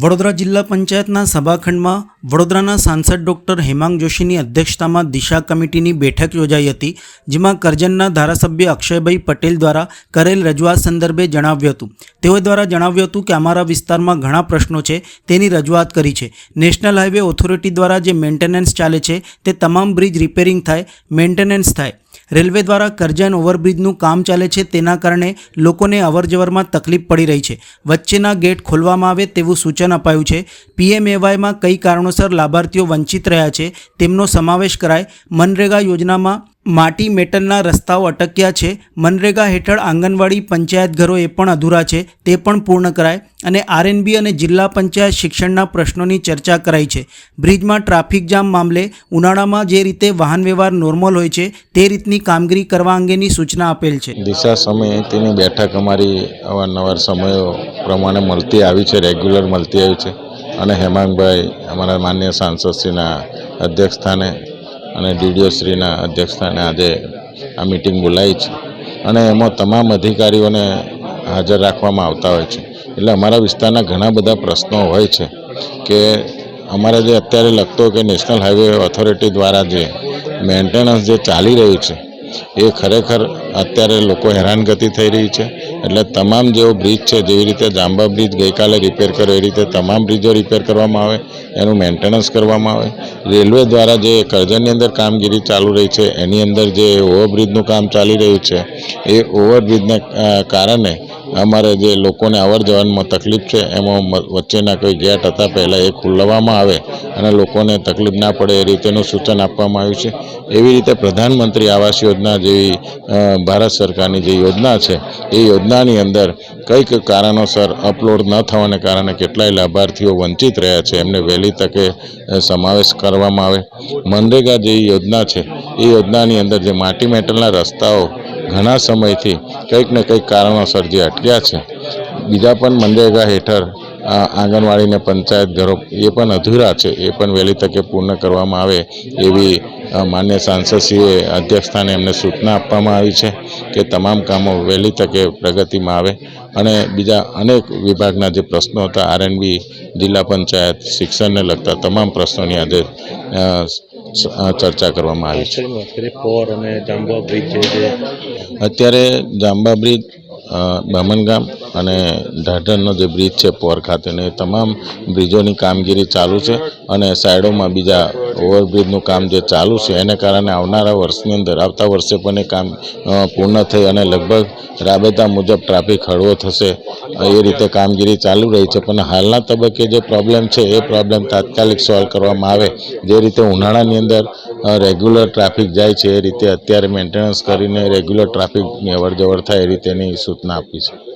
વડોદરા જિલ્લા પંચાયતના સભાખંડમાં વડોદરાના સાંસદ ડૉક્ટર હેમાંગ જોશીની અધ્યક્ષતામાં દિશા કમિટીની બેઠક યોજાઈ હતી, જેમાં કરજણના ધારાસભ્ય અક્ષયભાઈ પટેલ દ્વારા કરેલ રજૂઆત સંદર્ભે જણાવ્યું હતું. તેઓ દ્વારા જણાવ્યું હતું કે અમારા વિસ્તારમાં ઘણા પ્રશ્નો છે, તેની રજૂઆત કરી છે. નેશનલ હાઈવે ઓથોરિટી દ્વારા જે મેન્ટેનન્સ ચાલે છે, તે તમામ બ્રિજ રિપેરિંગ થાય, મેન્ટેનન્સ થાય. રેલવે દ્વારા કરજણ ઓવરબ્રિજનું કામ ચાલે છે તેના કારણે લોકોને અવરજવરમાં તકલીફ પડી રહી છે. વચ્ચેના ગેટ ખોલવામાં આવે તેવું સૂચન અપાયું છે. પીએમએવાયમાં કઈ કારણોસર લાભાર્થીઓ વંચિત રહ્યા છે તેમનો સમાવેશ કરાય મનરેગા યોજનામાં માટી મેટલના રસ્તાઓ અટક્યા છે. મનરેગા હેઠળ આંગણવાડી પંચાયત ઘરો એ પણ અધૂરા છે. તે પણ પૂર્ણ કરાય અને આરએનબી અને જિલ્લા પંચાયત શિક્ષણના પ્રશ્નોની ચર્ચા કરાઈ છે. બ્રિજમાં ટ્રાફિક જામ મામલે ઉનાળામાં જે રીતે વાહન વ્યવહાર નોર્મલ હોય છે, તે રીતની કામગીરી કરવા અંગેની સૂચના આપેલ છે. દિશા સમયે તેની બેઠક અમારી અવારનવાર સમયો પ્રમાણે મળતી આવી છે, રેગ્યુલર મળતી આવી છે. અને હેમાંગભાઈ, અમારા માન્ય સાંસદશ્રીના અધ્યક્ષસ્થાને અને ડીડીઓશ્રીના અધ્યક્ષસ્થાને આજે આ મિટિંગ બોલાવી છે. અને એમાં તમામ અધિકારીઓને હાજર રાખવામાં આવતા હોય છે. એટલે અમારા વિસ્તારના ઘણા બધા પ્રશ્નો હોય છે કે અમારે જે અત્યારે લગતો કે નેશનલ હાઈવે ઓથોરિટી દ્વારા જે મેન્ટેનન્સ જે ચાલી રહ્યું છે એ ખરેખર અત્યારે લોકો હેરાનગતિ થઈ રહી છે. એટલે તમામ જેવો બ્રિજ છે, જેવી રીતે જાંબા બ્રિજ ગઈકાલે રિપેર કર્યો, એ રીતે તમામ બ્રિજો રિપેર કરવામાં આવે, એનું મેન્ટેનન્સ કરવામાં આવે. રેલવે દ્વારા જે કરજણની અંદર કામગીરી ચાલુ રહી છે, એની અંદર જે ઓવરબ્રિજનું કામ ચાલી રહ્યું છે, એ ઓવરબ્રિજને કારણે અમારે જે લોકોને અવર જવરમાં તકલીફ છે, એમાં વચ્ચેના કોઈ ગેટ હતા, પહેલાં એ ખુલવામાં આવે અને લોકોને તકલીફ ના પડે એ રીતેનું સૂચન આપવામાં આવ્યું છે. એવી રીતે પ્રધાનમંત્રી આવાસ યોજના જેવી ભારત સરકારની જે યોજના છે, એ યોજનાની અંદર કંઈક કારણોસર અપલોડ ન થવાને કારણે કેટલાય લાભાર્થીઓ વંચિત રહ્યા છે. એમને વહેલી તકે સમાવેશ કરવામાં આવે. મનરેગા જેવી યોજના છે, એ યોજનાની અંદર જે માટી મેટલના રસ્તાઓ ઘણા સમયથી કંઈક ને કંઈક કારણોસર જે અટક્યા છે. બીજા પણ મનરેગા હેઠળ આ આંગણવાડીને પંચાયત ઘરો એ પણ અધૂરા છે. એ પણ વહેલી તકે પૂર્ણ કરવામાં આવે એવી માન્ય સાંસદશ્રીએ અધ્યક્ષસ્થાને એમને સૂચના આપવામાં આવી છે કે તમામ કામો વહેલી તકે પ્રગતિમાં આવે. અને બીજા અનેક વિભાગના જે પ્રશ્નો હતા, આરએનબી, જિલ્લા પંચાયત, શિક્ષણને લગતા તમામ પ્રશ્નોની આજે ચર્ચા કરવામાં આવી છે. પોર અને જાંબા બ્રિજ અત્યારે જાંબા બ્રિજ બામણગામ અને ઢાઢરનો જે બ્રિજ છે પોર ખાતેનો એ તમામ બ્રિજોની કામગીરી ચાલુ છે અને સાઈડોમાં બીજા ઓવરબ્રિજનું કામ જે ચાલુ છે, એને કારણે આવનારા વર્ષની અંદર, આવતા વર્ષે પણ એ કામ પૂર્ણ થઈ અને લગભગ રાબેતા મુજબ ટ્રાફિક હળવો થશે. એ રીતે કામગીરી ચાલુ રહી છે, પણ હાલના તબક્કે જે પ્રોબ્લેમ છે, એ પ્રોબ્લેમ તાત્કાલિક સોલ્વ કરવામાં આવે. જે રીતે ઉનાળાની અંદર રેગ્યુલર ટ્રાફિક જાય છે, એ રીતે અત્યારે મેન્ટેનન્સ કરીને રેગ્યુલર ટ્રાફિકની અવર જવર થાય એ રીતેની સૂચના આપી છે.